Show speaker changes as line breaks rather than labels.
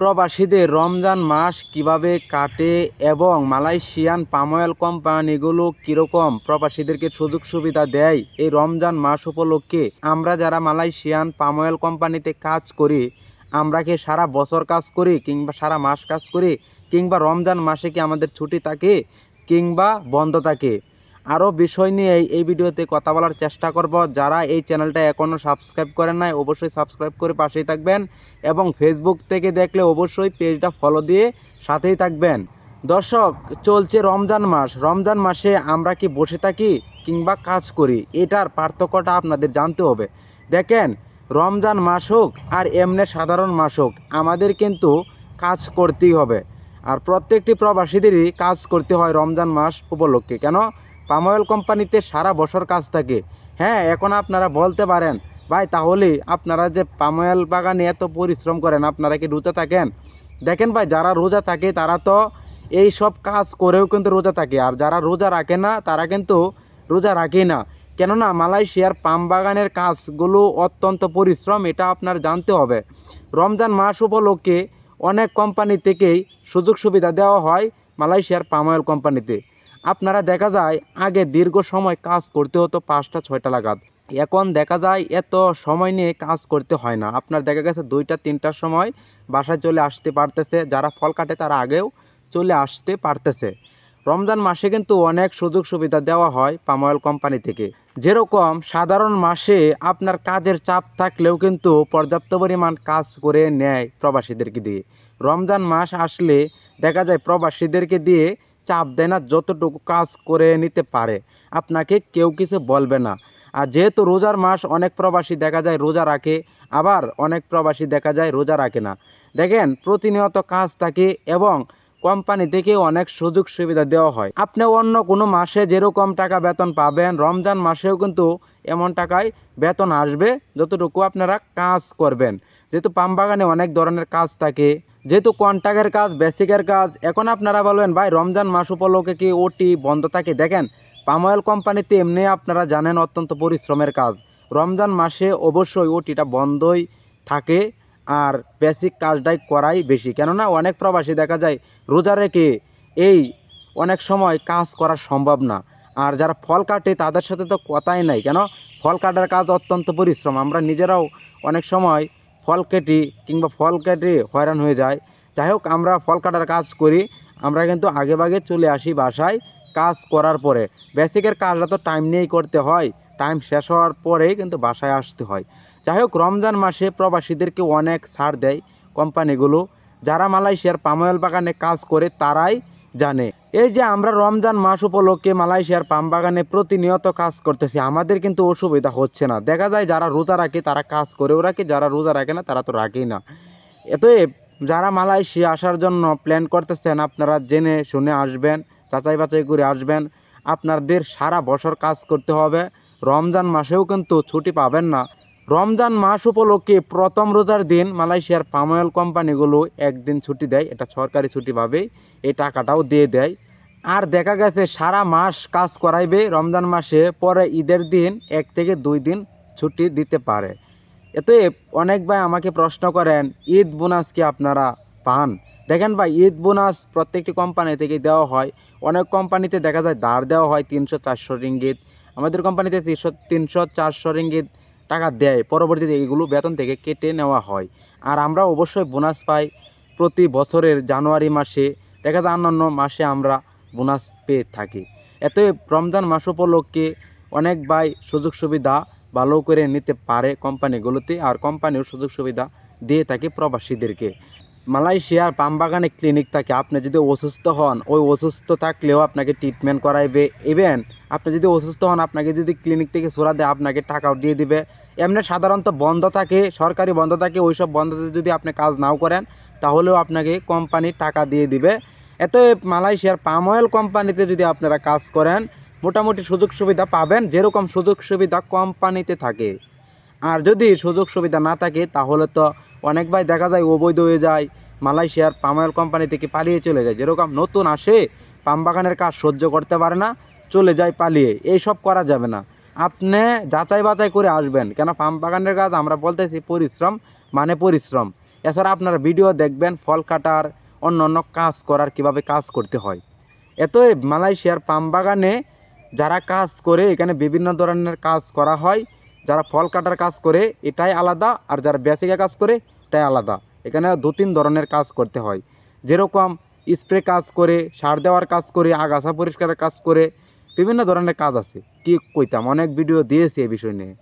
প্রবাসীদের রমজান মাস কীভাবে কাটে এবং মালয়েশিয়ান পাম অয়েল কোম্পানিগুলো কীরকম প্রবাসীদেরকে সুযোগ সুবিধা দেয় এই রমজান মাস উপলক্ষে? আমরা যারা মালয়েশিয়ান পাম অয়েল কোম্পানিতে কাজ করি, আমরা কি সারা বছর কাজ করি কিংবা সারা মাস কাজ করি? কিংবা রমজান মাসে কি আমাদের ছুটি থাকে কিংবা বন্ধ থাকে? আরও বিষয় নিয়ে এই- ভিডিওতে কথা বলার চেষ্টা করব। যারা এই চ্যানেলটা এখনও সাবস্ক্রাইব করেন নাই, অবশ্যই সাবস্ক্রাইব করে পাশেই থাকবেন এবং ফেসবুক থেকে দেখলে অবশ্যই পেজটা ফলো দিয়ে সাথেই থাকবেন। দর্শক, চলছে রমজান মাস। রমজান মাসে আমরা কি বসে থাকি কিংবা কাজ করি? এটার পার্থক্যটা আপনাদের জানতে হবে। দেখেন, রমজান মাস হোক আর এমনি সাধারণ মাস হোক, আমাদের কিন্তু কাজ করতেই হবে। আর প্রত্যেকটি প্রবাসীদেরই কাজ করতে হয় রমজান মাস উপলক্ষে। কেন? পাম অয়েল কোম্পানিতে সারা বছর কাজ থাকে। হ্যাঁ এখন আপনারা বলতে পারেন, ভাই, তাহলে আপনারা যে পাম অয়েল বাগানে এত পরিশ্রম করেন, আপনারা কি রোজা থাকেন? দেখেন ভাই, যারা রোজা থাকে, তারা তো এই সব কাজ করেও কিন্তু রোজা থাকে। আর যারা রোজা রাখে না, তারা কিন্তু রোজা রাখে না। কেননা, মালয়েশিয়ার পাম বাগানের কাজগুলো অত্যন্ত পরিশ্রম, এটা আপনার জানতে হবে। রমজান মাস উপলক্ষে অনেক কোম্পানি থেকেই সুযোগ সুবিধা দেওয়া হয় মালয়েশিয়ার পাম অয়েল কোম্পানিতে। আপনারা দেখা যায় আগে দীর্ঘ সময় কাজ করতে হতো পাঁচটা, ছয়টা লাগাত। এখন দেখা যায় এত সময় নিয়ে কাজ করতে হয় না। আপনার দেখা গেছে দুইটা, তিনটার সময় বাসায় চলে আসতে পারতেছে। যারা ফল কাটে তারা আগেও চলে আসতে পারতেছে। রমজান মাসে কিন্তু অনেক সুযোগ সুবিধা দেওয়া হয় পাম অয়েল কোম্পানি থেকে। যেরকম সাধারণ মাসে আপনার কাজের চাপ থাকলেও কিন্তু পর্যাপ্ত পরিমাণ কাজ করে নেয় প্রবাসীদেরকে দিয়ে। রমজান মাস আসলে দেখা যায় প্রবাসীদেরকে দিয়ে চাপ দেয় না, যতটুকু কাজ করে নিতে পারে। আপনাকে কেউ কিছু বলবে না। আর যেহেতু রোজার মাস, অনেক প্রবাসী দেখা যায় রোজা রাখে, আবার অনেক প্রবাসী দেখা যায় রোজা রাখে না। দেখেন, প্রতিনিয়ত কাজ থাকে এবং কোম্পানি থেকে অনেক সুযোগ সুবিধা দেওয়া হয়। আপনি অন্য কোনো মাসে যেরকম টাকা বেতন পাবেন, রমজান মাসেও কিন্তু এমন টাকায় বেতন আসবে, যতটুকু আপনারা কাজ করবেন। যেহেতু পাম বাগানে অনেক ধরনের কাজ থাকে যেহেতু কন্ট্রাক্টের কাজ, বেসিকের কাজ, এখন আপনারা বলবেন ভাই, রমজান মাস উপলক্ষে কি ওটি বন্ধ থাকে? দেখেন পাম অয়েল কোম্পানিতে এমনি আপনারা জানেন অত্যন্ত পরিশ্রমের কাজ। রমজান মাসে অবশ্যই ওটিটা বন্ধই থাকে আর বেসিক কাজটাই করাই বেশি। কেননা অনেক প্রবাসী দেখা যায়, রোজা রেখে এই অনেক সময় কাজ করা সম্ভব না। আর যারা ফল কাটে, তাদের সাথে তো কথাই নাই। কেন? ফল কাটার কাজ অত্যন্ত পরিশ্রম। আমরা নিজেরাও অনেক সময় ফল কেটি কিংবা ফল কেটে হয়রান হয়ে যায়। যাই হোক আমরা ফল কাটার কাজ করি। আমরা কিন্তু আগে ভাগে চলে আসি বাসায় কাজ করার পরে। বেসিকের কাজটা তো টাইম নিয়েই করতে হয়। টাইম শেষ হওয়ার পরেই কিন্তু বাসায় আসতে হয়। যাই হোক রমজান মাসে প্রবাসীদেরকে অনেক ছাড় দেয় কোম্পানিগুলো। যারা মালয়েশিয়ার পাম অয়েল বাগানে কাজ করে, তারাই জানে। এই যে আমরা রমজান মাস উপলক্ষে মালয়েশিয়ার পাম বাগানে প্রতিনিয়ত কাজ করতেছি, আমাদের কিন্তু অসুবিধা হচ্ছে না। দেখা যায় যারা রোজা রাখে তারা কাজ করেও রাখে যারা রোজা রাখে না তারা তো রাখেই না। এতএব যারা মালয়েশিয়া আসার জন্য প্ল্যান করতেছেন, আপনারা জেনে শুনে আসবেন, যাচাই বাছাই করে আসবেন। আপনাদের সারা বছর কাজ করতে হবে। রমজান মাসেও কিন্তু ছুটি পাবেন না। রমজান মাস উপলক্ষে প্রথম রোজার দিন মালয়েশিয়ার পাম অয়েল কোম্পানিগুলো একদিন ছুটি দেয়, এটা সরকারি ছুটিভাবেই এই টাকাটাও দিয়ে দেয়। আর দেখা গেছে সারা মাস কাজ করাইবে, রমজান মাসে পরে ঈদের দিন এক থেকে দুই দিন ছুটি দিতে পারে। এতে অনেক ভাই আমাকে প্রশ্ন করেন, ঈদ বোনাস কি আপনারা পান? দেখেন ভাই, ঈদ বোনাস প্রত্যেকটি কোম্পানি থেকে দেওয়া হয়। অনেক কোম্পানিতে দেখা যায় দাঁড় দেওয়া হয় তিনশো চারশো রিঙ্গিত। আমাদের কোম্পানিতে তিনশো তিনশো চারশো রিঙ্গিত টাকা দেয়। পরবর্তীতে এগুলো বেতন থেকে কেটে নেওয়া হয়। আর আমরা অবশ্যই বোনাস পাই। প্রতি বছরের জানুয়ারি মাসে দেখা যায় অন্যান্য মাসে আমরা বোনাস পেয়ে থাকি। এতে রমজান মাস উপলক্ষে অনেক ভাই সুযোগ সুবিধা ভালো করে নিতে পারে কোম্পানিগুলোতে আর কোম্পানিও সুযোগ সুবিধা দিয়ে থাকে প্রবাসীদেরকে। মালয়েশিয়ার পাম বাগানে ক্লিনিক থাকে, আপনি যদি অসুস্থ হন, ওই অসুস্থ থাকলেও আপনাকে ট্রিটমেন্ট করাইবে। ইভেন আপনি যদি অসুস্থ হন, আপনাকে যদি ক্লিনিক থেকে সোরা দেয়, আপনাকে টাকাও দিয়ে দিবে। এমনি সাধারণত বন্ধ থাকে, সরকারি বন্ধ থাকে ওই সব বন্ধতে যদি আপনি কাজ নাও করেন, তাহলেও আপনাকে কোম্পানি টাকা দিয়ে দিবে। এত মালয়েশিয়ার পাম অয়েল কোম্পানিতে যদি আপনারা কাজ করেন, মোটামুটি সুযোগ সুবিধা পাবেন, যেরকম সুযোগ সুবিধা কোম্পানিতে থাকে। আর যদি সুযোগ সুবিধা না থাকে, তাহলে তো অনেক ভাই দেখা যায় অবৈধ হয়ে যায়, মালয়েশিয়ার পাম অয়েল কোম্পানি থেকে পালিয়ে চলে যায়। যেরকম নতুন আসে, পাম বাগানের কাজ সহ্য করতে পারে না, চলে যায় পালিয়ে। এই সব করা যাবে না। আপনি যাচাই বাছাই করে আসবেন। কেন? পাম বাগানের কাজ আমরা বলতেছি পরিশ্রম মানে পরিশ্রম। এছাড়া আপনারা ভিডিও দেখবেন, ফল কাটার অন্য অন্য কাজ করার কীভাবে কাজ করতে হয়। এতই মালয়েশিয়ার পাম বাগানে যারা কাজ করে, এখানে বিভিন্ন ধরনের কাজ করা হয়। যারা ফল কাটার কাজ করে, এটাই আলাদা, আর যারা বেসিকে কাজ করে, এটাই আলাদা। এখানে দু তিন ধরনের কাজ করতে হয়। যেরকম স্প্রে কাজ করে, সার দেওয়ার কাজ করে, আগাছা পরিষ্কারের কাজ করে, বিভিন্ন ধরনের কাজ আছে। কি কইতাম? অনেক ভিডিও দিয়েছি এই বিষয় নিয়ে।